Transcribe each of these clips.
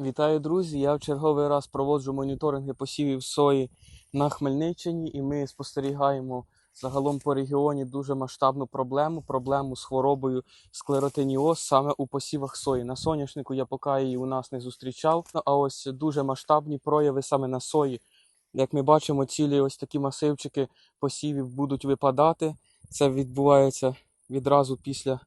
Вітаю, друзі! Я в черговий раз проводжу моніторинги посівів сої на Хмельниччині, і ми спостерігаємо загалом по регіоні дуже масштабну проблему проблему з хворобою склеротиніоз саме у посівах сої. На соняшнику я поки її у нас не зустрічав. Ну, А ось дуже масштабні прояви саме на сої. Як ми бачимо, цілі ось такі масивчики посівів будуть випадати. Це відбувається відразу після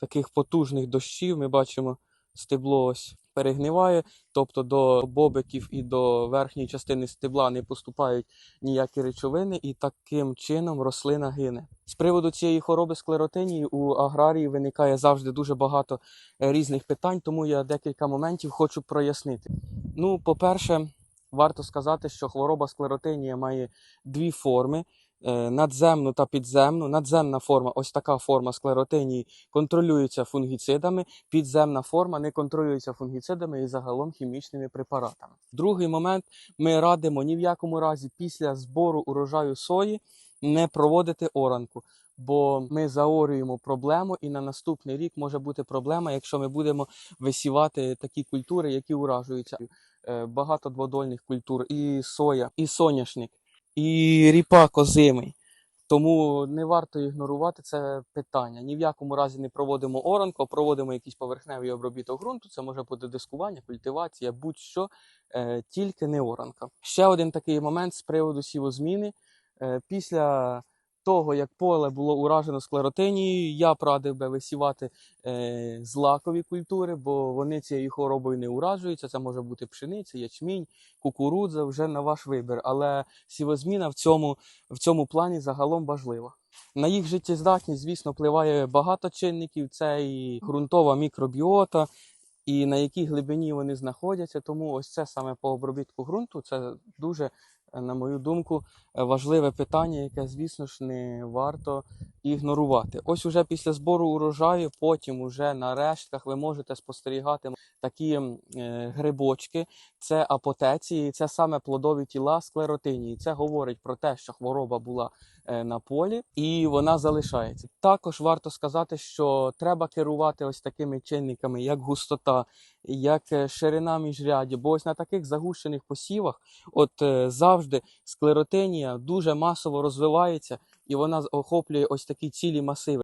таких потужних дощів. Ми бачимо стебло ось перегниває, тобто до бобиків і до верхньої частини стебла не поступають ніякі речовини, і таким чином рослина гине. З приводу цієї хвороби склеротинії у аграрії виникає завжди дуже багато е, різних питань, тому я декілька моментів хочу прояснити. Ну, по-перше, варто сказати, що хвороба склеротинія має дві форми. Е, Надземну та підземну. Надземна форма, ось така форма склеротинії, контролюється фунгіцидами, підземна форма не контролюється фунгіцидами і загалом хімічними препаратами. Другий момент ми радимо ні в якому разі після збору урожаю сої не проводити оранку, бо ми заорюємо проблему, і на наступний рік може бути проблема, якщо ми будемо висівати такі культури, які уражуються. Е, Багато дводольних культур, і соя, і соняшник, і ріпак озимий. Тому не варто ігнорувати це питання. Ні в якому разі не проводимо оранку, проводимо якийсь поверхневий обробіток ґрунту. Це може бути дискування, культивація, будь-що, е, тільки не оранка. Ще один такий момент з приводу сівозміни. Е, після того, як поле було уражено склеротинією, я б радив би висівати е, злакові культури, бо вони цією хворобою не уражуються. Це може бути пшениця, ячмінь, кукурудза, вже на ваш вибір. Але сівозміна в цьому, в цьому плані загалом важлива. На їх життєздатність, звісно, впливає багато чинників. Це і ґрунтова мікробіота, і на якій глибині вони знаходяться. Тому ось це саме по обробітку ґрунту. Це дуже, на мою думку, е, важливе питання, яке, звісно ж, не варто ігнорувати. Ось уже після збору урожаю, потім уже на рештках ви можете спостерігати такі е, грибочки. Це апотеції, це саме плодові тіла склеротинії. Це говорить про те, що хвороба була е, на полі і вона залишається. Також варто сказати, що треба керувати ось такими чинниками, як густота, як е, ширина міжрядів. Бо ось на таких загущених посівах, от завжди склеротинія дуже масово розвивається і вона охоплює ось такі цілі масиви.